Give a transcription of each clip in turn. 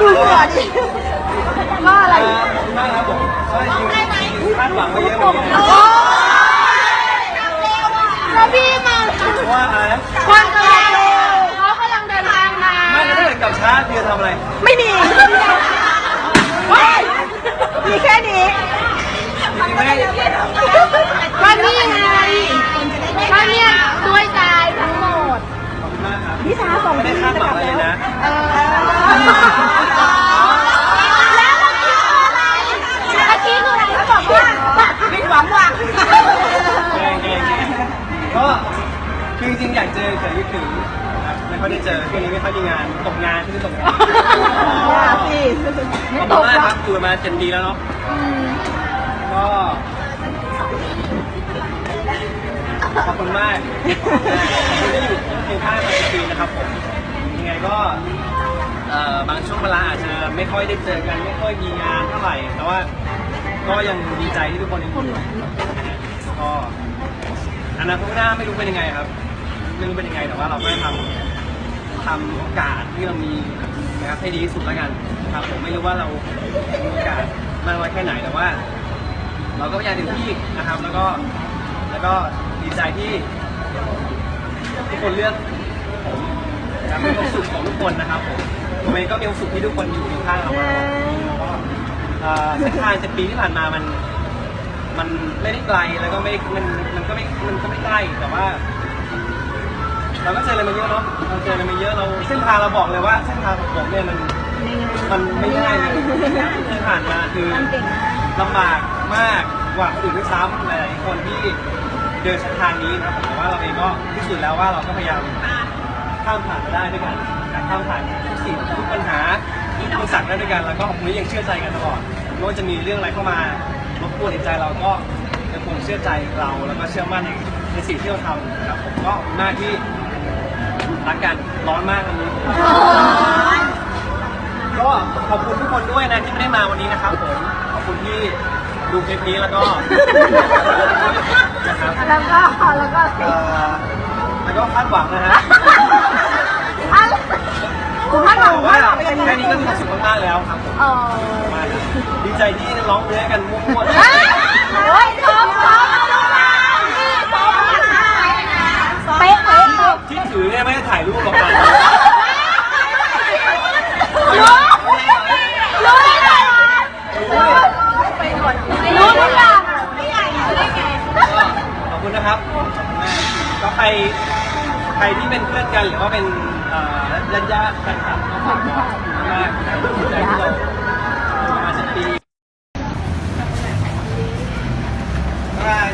ดูหัวดิว่าอะไรขอบคุณมากครับผมก็จริงๆคาดหวังไว้เยอะเหมือนกันโอ้ยแล้วพี่มาเพราะว่าอะไรนะคนกำลังเร็วเขากำลังเดินทางมาไม่แล้วถ้าเกิดกลับช้าพี่จะทำอะไร ไม่มีเฮ้ยมีแค่นี้จริงๆไม่ได้ก็นี่ไงก็เนี่ยด้วยใจทั้งหมดขอบคุณมากครับพี่ช้าส่งไม่ได้คาดหวังอะไรเลยนะ เออแล้วเมื่อกี้คืออะไรเมื่อกี้คืออะไรเขาบอกว่าไม่หวังหวัง แย่แย่แย่ก็ คือจริงๆอยากเจอแต่คิดถึงนะครับไม่ค่อยได้เจอช่วงนี้ไม่ค่อยมีงานตกงานที่ตกงานอย่าสิขอบคุณมากครับอยู่มาเจ็ดปีแล้วเนาะก็ขอบคุณมากคุณที่อยู่เคียงข้างมาเจ็ดปีนะครับผมยังไงก็เอ่อบางช่วงเวลาอาจจะไม่ค่อยได้เจอกันไม่ค่อยมีงานเท่าไหร่แต่ว่าก็ยังดีใจที่ทุกคนยังอยู่ก็อนาคตข้างหน้าไม่รู้เป็นยังไงครับ ไม่รู้เป็นยังไง แต่ว่าเราก็ทำทำโอกาสที่เรามีนะครับให้ดีที่สุดแล้วกันครับผมไม่รู้ว่าเรามีโอกาสมากน้อยแค่ไหนแต่ว่า เราก็พยายามเต็มที่นะครับ แล้วก็แล้วก็ดีใจที่ทุกคนเลือกผมนะครับความสุขของทุกคนนะครับผมผมเองก็มีความสุขที่ทุกคนอยู่ข้างเรามาแล้วก็เอ่อเส้นทางเจ็ดปีที่ผ่านมามัน มันไม่ได้ไกลแล้วก็ไม่ มันมันก็ไม่ มันก็ไม่ใกล้แต่ว่า เราก็เจออะไรมาเยอะเนาะเราเจออะไรมาเยอะเราเส้นทางเราบอกเลยว่าเส้นทางของผมเนี่ยมันมันไม่ง่ายเลยที่ผ่านมาคือลำบากมากกว่าคนอื่นด้วยซ้ำหลายๆคนที่เดินเส้นทางนี้นะครับแต่ว่าเราเองก็พิสูจน์แล้วว่าเราก็พยายามข้ามผ่านมาได้ด้วยกันข้ามผ่านทุกสิ่งทุกปัญหาทุกอุปสรรคได้ด้วยกันแล้วก็ผมนี้ยังเชื่อใจกันตลอดไม่ว่าจะมีเรื่องอะไรเข้ามารบกวนในใจเราก็ยังคงเชื่อใจเราแล้วก็เชื่อมั่นในในสิ่งที่เราทำนะครับผมก็มากที่ รักกันร้อนมากวันนี้ก็ขอบคุณทุกคนด้วยนะที่ไม่ได้มาวันนี้นะครับผมขอบคุณที่ดูคลิปนี้แล้วก็นะครับแล้วก็แล้วก็เอ่อแล้วก็คาดหวังนะฮะอะไรคุณพัดหวังบอกว่าว่าเราเป็นยังไงแค่นี้ก็มีความสุขมากๆแล้วครับผม เออมากครับดีใจที่ร้องเพลงกันมั่วเฮ้ยโอ้ยซ้อมซ้อมซ้อมนี่ซ้อมเป๊ะเป๊ะเป๊ะ ๆที่ถือเนี่ยไม่ได้ถ่ายรูปหรอกกัน รู้รู้ได้ไงรู้ไปหมดรู้ทุกอย่างอะไม่ใหญ่ได้ไง ก็ขอบคุณนะครับขอบคุณมากก็ใครใครที่ เป็นเพื่อนกันหรือว่าเป็นเอ่อญาติญาติๆแฟนคลับก็ฝากบอกขอบคุณมากนะครับดีใจที่เราอยู่มาสิบปีบ๊ายบาย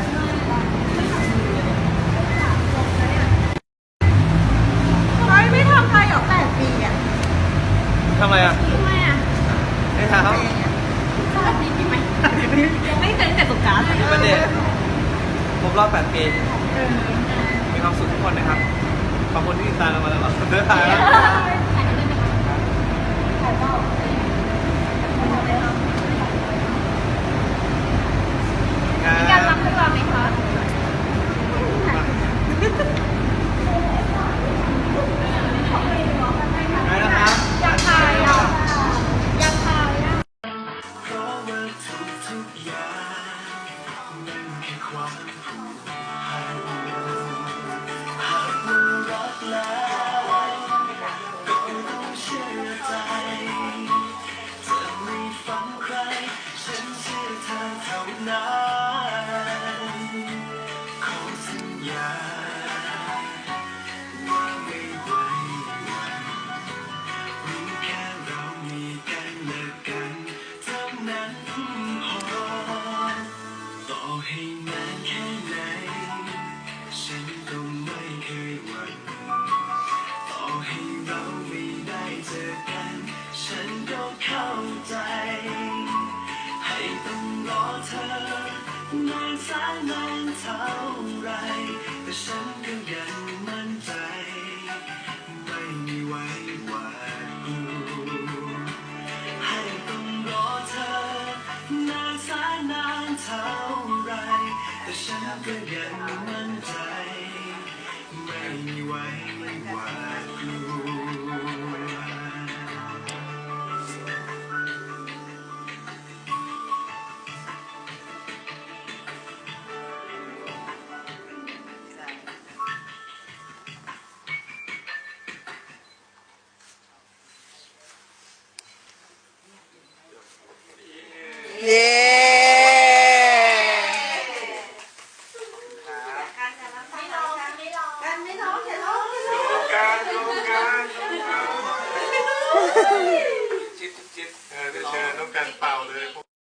เฮ้ยไม่ทำใครหรอกแปดปีอะทำอะไรอะทำไมอะไม่ถามสวัสดีปีใหม่ไม่เคยแต่สงกรารประเด็นครบรอบ8ปี มีความสุขทุกคนนะครับ บางคนที่ตามเรามาแลอดเดินทางแล้ว ให้นานแค่ไหน ฉันก็ไม่เคยหวั่นต่อให้เราไม่ได้เจอกัน ฉันก็เข้าใจ cứ gần มันใจ ไม่ไหวหวาดกลัว Yeah.